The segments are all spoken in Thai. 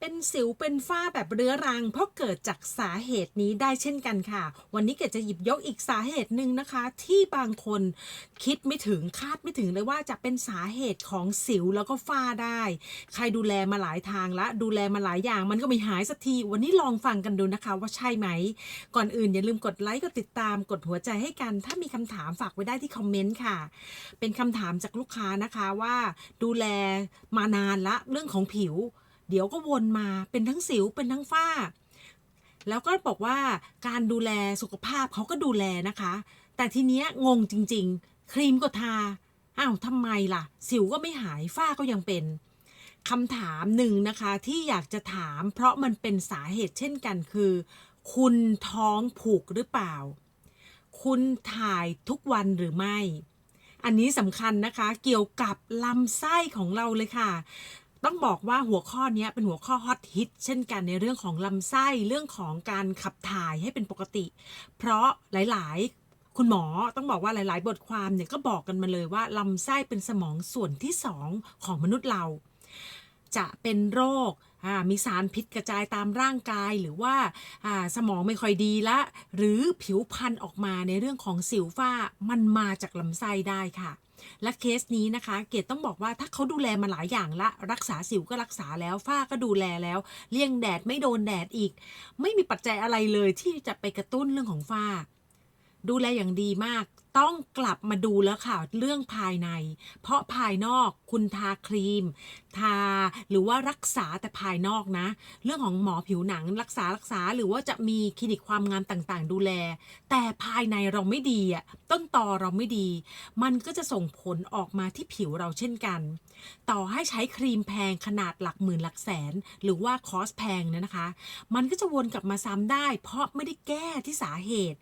เป็นสิวเป็นฝ้าแบบเรื้อรัง เพราะเกิดจากสาเหตุนี้ได้เช่นกันค่ะ วันนี้เกดจะหยิบยกอีกสาเหตุหนึ่งนะคะ ที่บางคนคิดไม่ถึงคาดไม่ถึงเลยว่าจะเป็นสาเหตุของสิวแล้วก็ฝ้าได้ ใครดูแลมาหลายทางละดูแลมาหลายอย่าง มันก็ไม่หายสักที วันนี้ลองฟังกันดูนะคะ ว่าใช่ไหม ก่อนอื่นอย่าลืมกดไลค์กดติดตามกดหัวใจให้กัน ถ้ามีคำถามฝากไว้ได้ที่คอมเมนต์ค่ะ เป็นคำถามจากลูกค้านะคะว่า ดูแลมานานละเรื่องของผิว เดี๋ยวก็วนมาเป็นทั้งสิวเป็นทั้งฝ้า แล้วก็บอกว่าการดูแลสุขภาพเขาก็ดูแลนะคะ แต่ทีเนี้ยงงจริง ๆ ครีมก็ทาอ้าวทำไมล่ะ สิวก็ไม่หายฝ้าก็ยังเป็นคำถามหนึ่งนะคะที่อยากจะถาม เพราะมันเป็นสาเหตุเช่นกันคือ คุณท้องผูกหรือเปล่า คุณถ่ายทุกวันหรือไม่ อันนี้สำคัญนะคะเกี่ยวกับลำไส้ของเราเลยค่ะ ต้องบอกว่าหัวข้อนี้เป็นหัวข้อฮอตฮิตเช่นกันในเรื่องของลำไส้เรื่องของการขับถ่ายให้เป็นปกติ เพราะหลายๆ คุณหมอต้องบอกว่าหลาย ๆ บทความเนี่ยก็บอกกันมาเลยว่าลำไส้เป็นสมองส่วนที่สองของมนุษย์เรา จะเป็นโรค มีสารพิษกระจายตามร่างกายหรือว่าสมองไม่ค่อยดีละ หรือผิวพรรณออกมาในเรื่องของสิวฝ้ามันมาจากลำไส้ได้ค่ะและเคสนี้นะคะ เกดต้องบอกว่าถ้าเขาดูแลมาหลายอย่างละ รักษาสิวก็รักษาแล้วฝ้าก็ดูแลแล้ว เลี่ยงแดดไม่โดนแดดอีก ไม่มีปัจจัยอะไรเลยที่จะไปกระตุ้นเรื่องของฝ้า ดูแลอย่างดีมาก ต้องกลับมาดูแล้วค่ะเรื่องภายใน เพราะภายนอกคุณทาครีม ทาหรือว่ารักษาแต่ภายนอกนะ เรื่องของหมอผิวหนังรักษารักษาหรือว่าจะมีคลินิกความงามต่างๆ ดูแล แต่ภายในเราไม่ดีอะต้นตอเราไม่ดี มันก็จะส่งผลออกมาที่ผิวเราเช่นกัน ต่อให้ใช้ครีมแพงขนาดหลักหมื่นหลักแสน หรือว่าคอสแพงเนี่ยนะคะ มันก็จะวนกลับมาซ้ำได้ เพราะไม่ได้แก้ที่สาเหตุ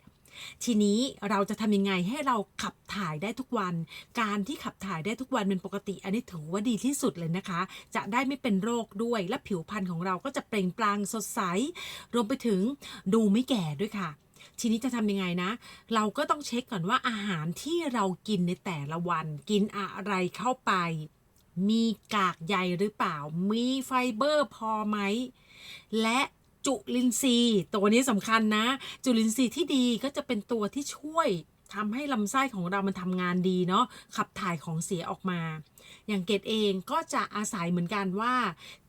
ทีนี้เราจะทำยังไงให้เราขับถ่ายได้ทุกวัน การที่ขับถ่ายได้ทุกวันเป็นปกติ อันนี้ถือว่าดีที่สุดเลยนะคะ จะได้ไม่เป็นโรคด้วยและผิวพรรณของเราก็จะเปล่งปลั่งสดใส รวมไปถึงดูไม่แก่ด้วยค่ะทีนี้จะทำยังไงนะ เราก็ต้องเช็คก่อนว่าอาหารที่เรากินในแต่ละวัน กินอะไรเข้าไป มีกากใยหรือเปล่า มีไฟเบอร์พอไหม และ จุลินทรีย์ ตัวนี้สำคัญนะ จุลินทรีย์ที่ดีก็จะเป็นตัวที่ช่วยทำให้ลำไส้ของเรามันทำงานดีเนาะขับถ่ายของเสียออกมา อย่างเกดเองก็จะอาศัยเหมือนกันว่า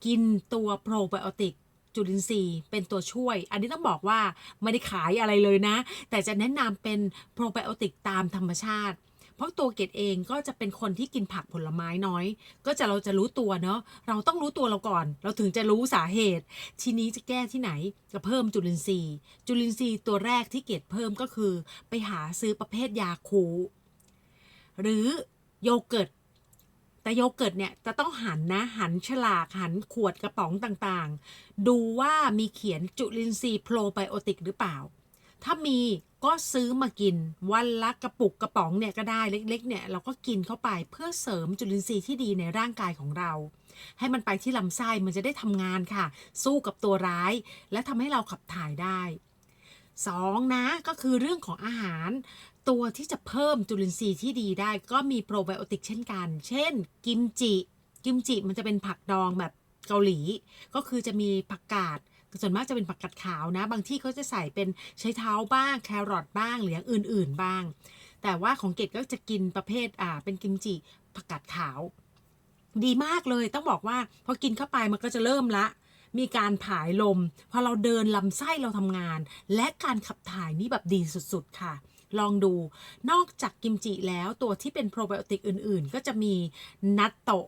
กินตัวโปรไบโอติกจุลินทรีย์เป็นตัวช่วย อันนี้ต้องบอกว่าไม่ได้ขายอะไรเลยนะ แต่จะแนะนำเป็นโปรไบโอติกตามธรรมชาติ เพราะตัวเกดเองก็จะเป็นคนที่กินผักผลไม้น้อย ก็จะเราจะรู้ตัวเนาะเราต้องรู้ตัวเราก่อน เราถึงจะรู้สาเหตุ ทีนี้จะแก้ที่ไหนจะเพิ่มจุลินทรีย์ จุลินทรีย์ตัวแรกที่เกดเพิ่มก็คือ ไปหาซื้อประเภทยาคูหรือโยเกิร์ตแต่โยเกิร์ตเนี่ยจะต้องหันนะหันฉลากหันขวดกระป๋องต่างๆ ดูว่ามีเขียนจุลินทรีย์โปรไบโอติกหรือเปล่า ถ้ามีก็ซื้อมากินวันละกระปุกกระป๋องเนี่ยก็ได้เล็กๆเนี่ยเราก็กินเข้าไปเพื่อเสริมจุลินทรีย์ที่ดีในร่างกายของเรา ให้มันไปที่ลำไส้มันจะได้ทำงานค่ะ สู้กับตัวร้าย และทำให้เราขับถ่ายได้สองนะก็คือเรื่องของอาหาร ตัวที่จะเพิ่มจุลินทรีย์ที่ดีได้ ก็มีโปรไบโอติกเช่นกัน เช่น กิมจิ กิมจิมันจะเป็นผักดองแบบเกาหลี ก็คือจะมีผักกาด ส่วนมากจะเป็นผักกาดขาวนะ บางที่เขาจะใส่เป็นใช้เท้าบ้างแครอทบ้างหรืออย่างอื่น ๆบ้าง แต่ว่าของเกดก็จะกินประเภทอ่าเป็นกิมจิผักกาดขาว ดีมากเลยต้องบอกว่าพอกินเข้าไปมันก็จะเริ่มละมีการผายลม พอเราเดินลำไส้เราทำงาน และการขับถ่ายนี่แบบดีสุดๆ ค่ะ ลองดู นอกจากกิมจิแล้วตัวที่เป็นโปรไบโอติกอื่นๆ ก็จะมีนัตโตะ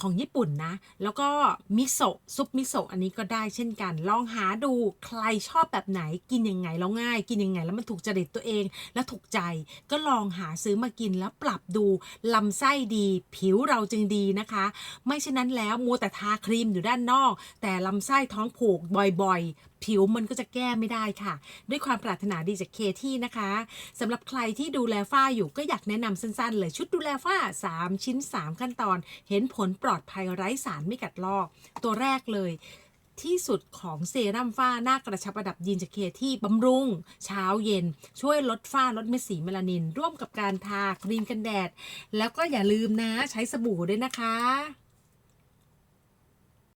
ของญี่ปุ่นนะ แล้วก็มิโซะซุปมิโซะอันนี้ก็ได้เช่นกัน ลองหาดูใครชอบแบบไหนกินยังไงแล้วง่าย กินยังไงแล้วมันถูกจริตตัวเอง และถูกใจ ก็ลองหาซื้อมากินแล้วปรับดูลำไส้ดี ผิวเราจึงดีนะคะ ไม่เช่นนั้นแล้วมัวแต่ทาครีมอยู่ด้านนอก แต่ลำไส้ท้องผูกบ่อยๆ ผิวมันก็จะแก้ไม่ได้ค่ะ ด้วยความปรารถนาดีจากเคที่นะคะสำหรับใครที่ดูแลฝ้าอยู่ก็อยากแนะนำสั้นๆ เลยชุดดูแลฝ้า 3 ชิ้น 3 ขั้นตอน เห็นผลปลอดภัยไร้สารไม่กัดลอก ตัวแรกเลยที่สุดของเซรั่มฝ้าหน้ากระชับระดับยีนจากเคที่บำรุง เช้าเย็น ช่วยลดฝ้าลดเม็ดสีเมลานิน ร่วมกับการทาครีมกันแดด แล้วก็อย่าลืมนะใช้สบู่ด้วยนะคะ